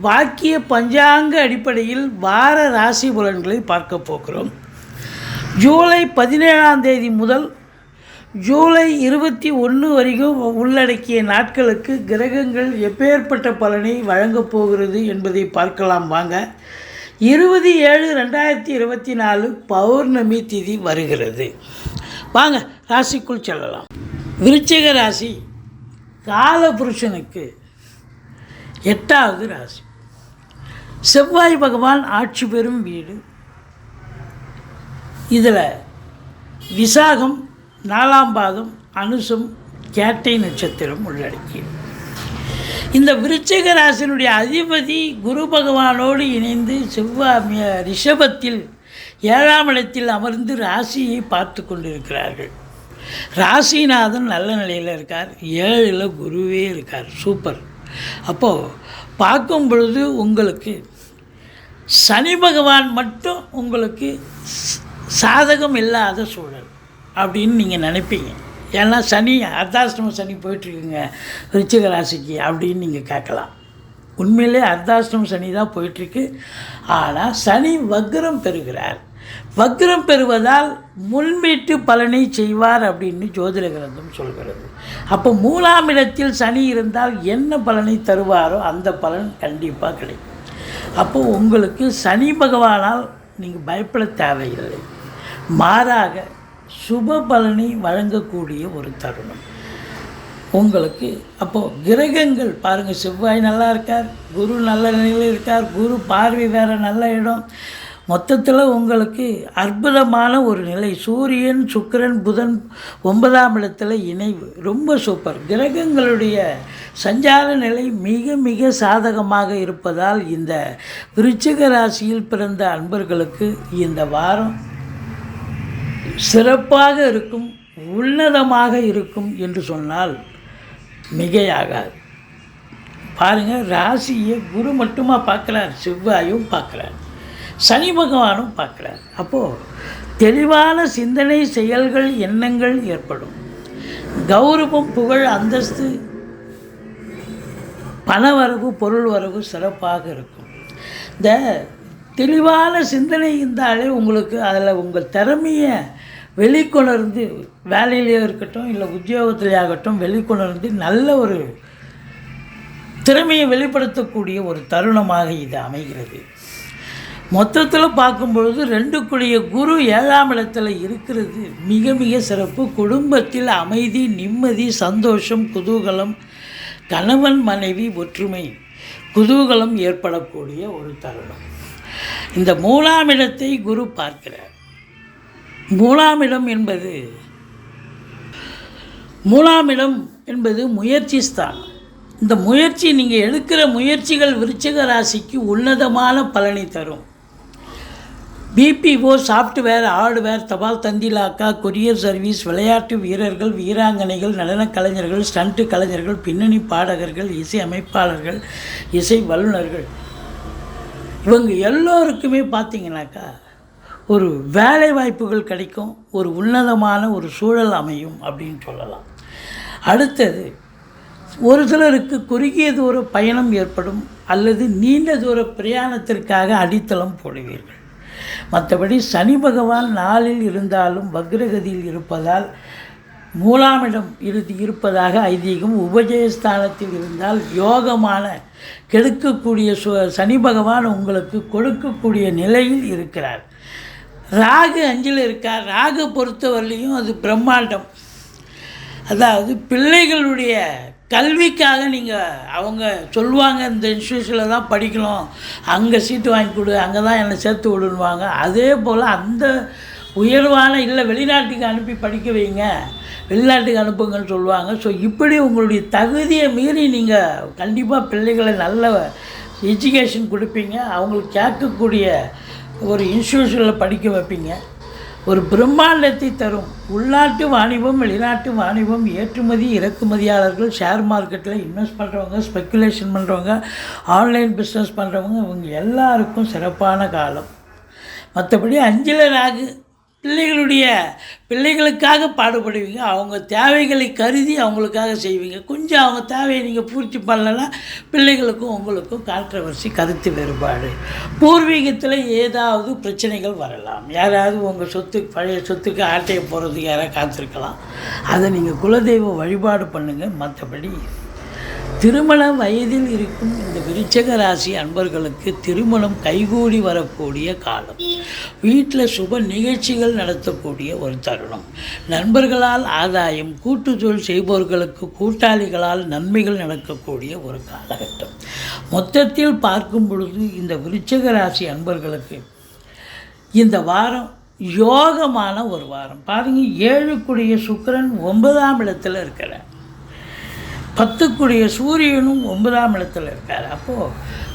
வாக்கிய பஞ்சாங்க அடிப்படையில் வார ராசி பலன்களை பார்க்க போகிறோம். ஜூலை பதினேழாம் தேதி முதல் ஜூலை இருபத்தி ஒன்று வரைக்கும் உள்ளடக்கிய நாட்களுக்கு கிரகங்கள் எப்பேற்பட்ட பலனை வழங்கப் போகிறது என்பதை பார்க்கலாம் வாங்க. இருபது ஏழு ரெண்டாயிரத்தி இருபத்தி நாலு பௌர்ணமி திதி வருகிறது. வாங்க ராசிக்குள் செல்லலாம். விருச்சிக ராசி காலபுருஷனுக்கு எட்டாவது ராசி. செவ்வாய் பகவான் ஆட்சி பெறும் வீடு. இதில் விசாகம் நாலாம் பாதம் அனுசம் கேட்டை நட்சத்திரம் உள்ளடக்கியது. இந்த விருச்சிக ராசினுடைய அதிபதி குரு பகவானோடு இணைந்து செவ்வாய் ரிஷபத்தில் ஏழாம் இடத்தில் அமர்ந்து ராசியை பார்த்து கொண்டிருக்கிறார்கள். ராசிநாதன் நல்ல நிலையில் இருக்கார். ஏழில் குருவே இருக்கார். சூப்பர். அப்போது பார்க்கும் பொழுது உங்களுக்கு சனி பகவான் மட்டும் உங்களுக்கு சாதகம் இல்லாத சூழல் அப்படின்னு நீங்கள் நினைப்பீங்க. ஏன்னா சனி அர்த்தாஷ்டம சனி போயிட்டுருக்குங்க ரிச்சிக ராசிக்கு அப்படின்னு நீங்கள் கேட்கலாம். உண்மையிலே அர்த்தாஷ்டம சனி தான் போயிட்டுருக்கு. ஆனால் சனி வக்ரம் பெறுகிறார். வக்ரம் பெறுவதால் முன்வீட்டு பலனை செய்வார் அப்படின்னு ஜோதிட கிரந்தம் சொல்கிறது. அப்போ மூலாம் இடத்தில் சனி இருந்தால் என்ன பலனை தருவாரோ அந்த பலன் கண்டிப்பாக கிடைக்கும். அப்போ உங்களுக்கு சனி பகவானால் நீங்கள் பயப்பட தேவையில்லை. மாறாக சுப பலனை வழங்கக்கூடிய ஒரு தருணம். உங்களுக்கு அப்போது கிரகங்கள் பாருங்கள் செவ்வாய் நல்லா இருக்கார் குரு நல்ல நிலையில் இருக்கார் குரு பார்வை வேறு நல்ல இடம். மொத்தத்தில் உங்களுக்கு அற்புதமான ஒரு நிலை. சூரியன் சுக்கிரன் புதன் ஒன்பதாம் இடத்துல இணைவு. ரொம்ப சூப்பர் கிரகங்களுடைய சஞ்சார நிலை மிக மிக சாதகமாக இருப்பதால் இந்த விருச்சிக ராசியில் பிறந்த அன்பர்களுக்கு இந்த வாரம் சிறப்பாக இருக்கும் உன்னதமாக இருக்கும் என்று சொன்னால் மிகையாகாது. பாருங்கள் ராசியை குரு மட்டுமா பார்க்குறார் செவ்வாயும் பார்க்குறார். சனி பகவானும் பார்க்குறார். அப்போது தெளிவான சிந்தனை செயல்கள் எண்ணங்கள் ஏற்படும். கௌரவம் புகழ் அந்தஸ்து பணவரவு பொருள் வரவு சிறப்பாக இருக்கும். இந்த தெளிவான சிந்தனை இருந்தாலே உங்களுக்கு அதில் உங்கள் திறமையை வெளிக்கொணர்ந்து வேலையிலேயே இருக்கட்டும் இல்லை உத்தியோகத்திலே ஆகட்டும் வெளிக்கொணர்ந்து நல்ல ஒரு திறமையை வெளிப்படுத்தக்கூடிய ஒரு தருணமாக இது அமைகிறது. மொத்தத்தில் பார்க்கும்பொழுது ரெண்டுக்குரிய குரு ஏழாம் இடத்துல இருக்கிறது. மிக மிக சிறப்பு. குடும்பத்தில் அமைதி நிம்மதி சந்தோஷம் குதூகலம் கணவன் மனைவி ஒற்றுமை குதூகலம் ஏற்படக்கூடிய ஒரு தருணம். இந்த மூலாம் இடத்தை குரு பார்க்கிறார். மூலாம் இடம் என்பது மூலாம் இடம் என்பது முயற்சி ஸ்தானம். இந்த முயற்சி நீங்கள் எடுக்கிற முயற்சிகள் விருச்சிக ராசிக்கு உன்னதமான பலனை தரும். பிபிஓ சாஃப்ட்வேர் ஹார்ட்வேர் தபால் தந்திலாக்கா கொரியர் சர்வீஸ் விளையாட்டு வீரர்கள் வீராங்கனைகள் நடனக் கலைஞர்கள் ஸ்டண்ட்டு கலைஞர்கள் பின்னணி பாடகர்கள் இசை அமைப்பாளர்கள் இசை வல்லுநர்கள். இவங்க எல்லோருக்குமே பார்த்தீங்கன்னாக்கா ஒரு வேலை வாய்ப்புகள் கிடைக்கும் ஒரு உன்னதமான ஒரு சூழல் அமையும் அப்படின்னு சொல்லலாம். அடுத்தது ஒரு சிலருக்கு குறுகிய தூர பயணம் ஏற்படும் அல்லது நீண்ட தூர பிரயாணத்திற்காக அடித்தளம் போடுவீர்கள். மற்றபடி சனி பகவான் நாளில் இருந்தாலும் வக்ரகதியில் இருப்பதால் மூலாமிடம் இறுதி இருப்பதாக ஐதீகம் உபஜயஸ்தானத்தில் இருந்தால் யோகமான கெடுக்கக்கூடிய சு சனி பகவான் உங்களுக்கு கொடுக்கக்கூடிய நிலையில் இருக்கிறார். ராகு அஞ்சில் இருக்கார். ராகு பொறுத்தவரையிலையும் அது பிரம்மாண்டம். அதாவது பிள்ளைகளுடைய கல்விக்காக நீங்கள் அவங்க சொல்லுவாங்க இந்த இன்ஸ்டியூஷனில் தான் படிக்கணும். அங்கே சீட்டு வாங்கி கொடு அங்கே தான் என்னை சேர்த்து விடுன்னுவாங்க. அதே போல் அந்த உயர்வான இல்லை வெளிநாட்டுக்கு அனுப்பி படிக்க வைங்க. வெளிநாட்டுக்கு அனுப்புங்கன்னு சொல்லுவாங்க. ஸோ இப்படி உங்களுடைய தகுதியை மீறி நீங்கள் கண்டிப்பாக பிள்ளைகளை நல்ல எஜுகேஷன் கொடுப்பீங்க. அவங்களுக்கு கேட்கக்கூடிய ஒரு இன்ஸ்டியூஷனில் படிக்க வைப்பீங்க. ஒரு பிரம்மாண்டத்தை தரும். உள்நாட்டு வாணிபம் வெளிநாட்டு வாணிபம் ஏற்றுமதி இறக்குமதியாளர்கள் ஷேர் மார்க்கெட்டில் இன்வெஸ்ட் பண்ணுறவங்க ஸ்பெக்குலேஷன் பண்ணுறவங்க ஆன்லைன் பிஸ்னஸ் பண்ணுறவங்க இவங்க எல்லாருக்கும் சிறப்பான காலம். மற்றபடி அஞ்சில் ராகு. பிள்ளைகளுடைய பிள்ளைகளுக்காக பாடுபடுவீங்க. அவங்க தேவைகளை கருதி அவங்களுக்காக செய்வீங்க. கொஞ்சம் அவங்க தேவையை நீங்கள் பூர்த்தி பண்ணலைன்னா பிள்ளைகளுக்கும் உங்களுக்கும் கான்ட்ரவர்சி கருத்து வேறுபாடு. பூர்வீகத்தில் ஏதாவது பிரச்சனைகள் வரலாம். யாராவது உங்கள் சொத்து பழைய சொத்துக்கு ஆட்டையை போகிறதுக்கு யாராவது காத்திருக்கலாம். அதை நீங்கள் குலதெய்வ வழிபாடு பண்ணுங்கள் மற்றபடி திருமண வயதில் இருக்கும் இந்த விருச்சக ராசி அன்பர்களுக்கு திருமணம் கைகூடி வரக்கூடிய காலம். வீட்டில் சுப நிகழ்ச்சிகள் நடத்தக்கூடிய ஒரு தருணம். நண்பர்களால் ஆதாயம் கூட்டு தொழில் செய்பவர்களுக்கு கூட்டாளிகளால் நன்மைகள் நடக்கக்கூடிய ஒரு காலகட்டம். மொத்தத்தில் பார்க்கும் பொழுது இந்த விருச்சக ராசி அன்பர்களுக்கு இந்த வாரம் யோகமான ஒரு வாரம். பாருங்கள் ஏழுக்குடிய சுக்கிரன் ஒன்பதாம் இடத்தில் இருக்கிறார். பத்துக்குரிய சூரியனும் ஒன்பதாம் இடத்துல இருக்கார். அப்போது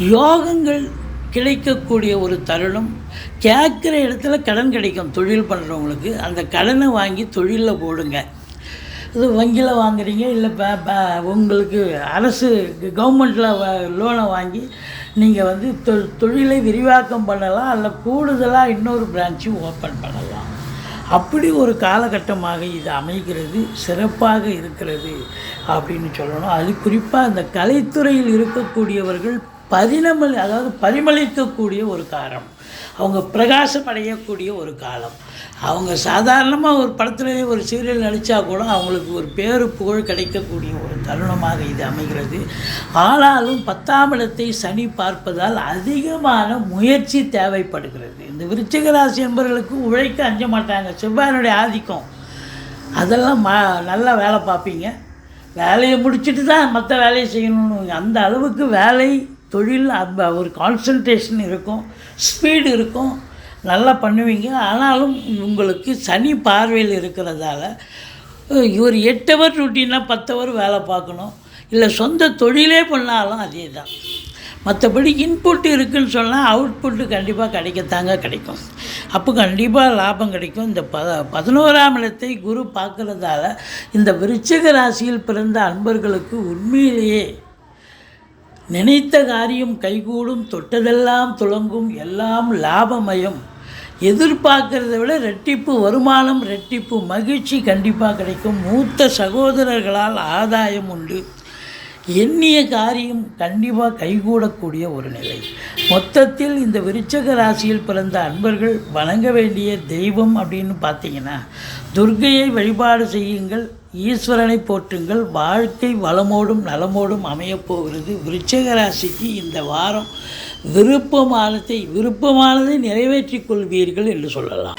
யோகங்கள் கிடைக்கக்கூடிய ஒரு தருணம். கேட்குற இடத்துல கடன் கிடைக்கும் தொழில் பண்ணுறவங்களுக்கு அந்த கடனை வாங்கி தொழிலில் போடுங்க. இது வங்கியில் வாங்குறீங்க இல்லை ப- ப- உங்களுக்கு அரசு கவர்மெண்ட்டில் லோனை வாங்கி நீங்கள் வந்து தொ தொழிலை விரிவாக்கம் பண்ணலாம் அல்ல கூடுதலாக இன்னொரு பிரான்ச்சும் ஓப்பன் பண்ணலாம். அப்படி ஒரு காலகட்டமாக இது அமைகிறது சிறப்பாக இருக்கிறது அப்படின்னு சொல்லணும். அது குறிப்பாக அந்த கலைத்துறையில் இருக்கக்கூடியவர்கள் பரிணமல் அதாவது பரிமளிக்கக்கூடிய ஒரு காரணம். அவங்க பிரகாசம் அடையக்கூடிய ஒரு காலம். அவங்க சாதாரணமாக ஒரு படத்துலேயே ஒரு சீரியல் நடித்தா கூட அவங்களுக்கு ஒரு பேரு புகழ் கிடைக்கக்கூடிய ஒரு தருணமாக இது அமைகிறது. ஆனாலும் பத்தாம் இடத்தை சனி பார்ப்பதால் அதிகமான முயற்சி தேவைப்படுகிறது. இந்த விருச்சிக ராசி என்பவர்களுக்கு உழைக்க அஞ்ச மாட்டாங்க. செவ்வாயினுடைய ஆதிக்கம். அதெல்லாம் மா நல்லா வேலை பார்ப்பீங்க. வேலையை முடிச்சுட்டு தான் மற்ற வேலையை செய்யணும்னு. அந்த அளவுக்கு வேலை தொழில் அந்த ஒரு கான்சன்ட்ரேஷன் இருக்கும் ஸ்பீடு இருக்கும் நல்லா பண்ணுவீங்க. ஆனாலும் உங்களுக்கு சனி பார்வையில் இருக்கிறதால ஒரு எட்டு ஹவர் ரொட்டீனாக பத்து ஹவர் வேலை பார்க்கணும். இல்லை சொந்த தொழிலே பண்ணாலும் அதே தான் மற்றபடி இன்புட் இருக்குதுன்னு சொன்னால் அவுட்புட்டு கண்டிப்பாக கிடைக்கத்தாங்க கிடைக்கும். அப்போ கண்டிப்பாக லாபம் கிடைக்கும். இந்த ப பதினோராம் இடத்தை குரு பார்க்குறதால இந்த விருச்சிக ராசியில் பிறந்த அன்பர்களுக்கு உண்மையிலேயே நினைத்த காரியம் கைகூடும் தொட்டதெல்லாம் துலங்கும் எல்லாம் லாபமயம். எதிர்பார்க்கறத விட ரெட்டிப்பு வருமானம் ரெட்டிப்பு மகிழ்ச்சி கண்டிப்பாக கிடைக்கும். மூத்த சகோதரர்களால் ஆதாயம் உண்டு. எண்ணிய காரியம் கண்டிப்பாக கைகூடக்கூடிய ஒரு நிலை. மொத்தத்தில் இந்த விருச்சக ராசியில் பிறந்த அன்பர்கள் வணங்க வேண்டிய தெய்வம் அப்படின்னு பார்த்தீங்கன்னா துர்க்கையை வழிபாடு செய்யுங்கள் ஈஸ்வரனை போற்றுங்கள் வாழ்க்கை வளமோடும் நலமோடும் அமையப்போகிறது விருச்சக ராசிக்கு இந்த வாரம் விருப்பமானதை விருப்பமானதை நிறைவேற்றிக் கொள்வீர்கள் என்று சொல்லலாம்.